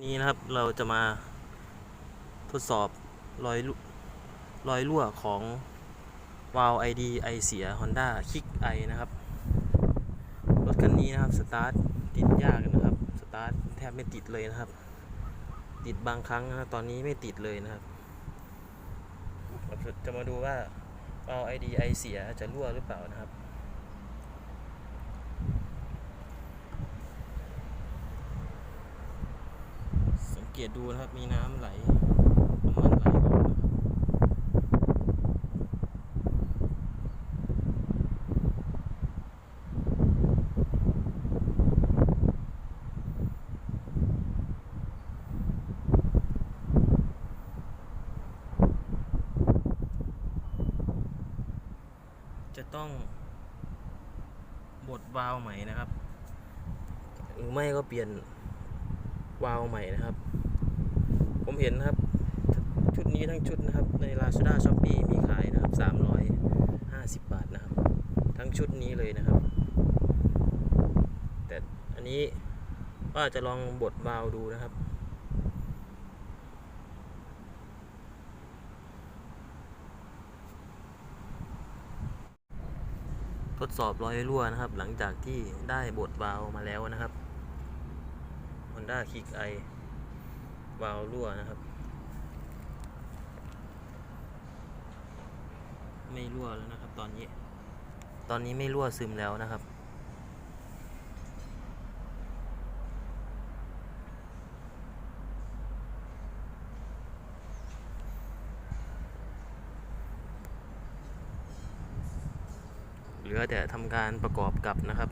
นี้นะครับเราจะมาทดสอบรอยรอยรั่วของวาล์ว ID ไอเสีย Honda Kick i นะครับ รถคันนี้นะครับสตาร์ทติดยากนะครับสตาร์ทแทบไม่ติดเลยนะครับ ติดบางครั้งนะตอนนี้ไม่ติดเลยนะครับเราจะมาดูว่าวาล์ว ID ไอเสียจะรั่วหรือเปล่านะครับ เกตดูนะครับ มีน้ำไหลน้ำมันไหลออกนะครับจะต้องบดวาล์วใหม่นะครับ หรือไม่ก็เปลี่ยนวาล์วใหม่นะครับ ผมเห็นนะครับ ชุดนี้ทั้งชุดนะครับ ใน Lazada Shopee มีขายนะครับ 350 บาทนะครับ ทั้งชุดนี้เลยนะครับ แต่อันนี้ว่าจะลองบดวาวดูนะครับทดสอบรอยรั่วนะครับ หลังจากที่ได้บดวาล์วมาแล้วนะครับ Honda Kick i วาล์วรั่วนะครับ ไม่รั่วแล้วนะครับ ตอนนี้ ตอนนี้ไม่รั่วซึมแล้วนะครับเหลือแต่ทำการประกอบกับนะครับ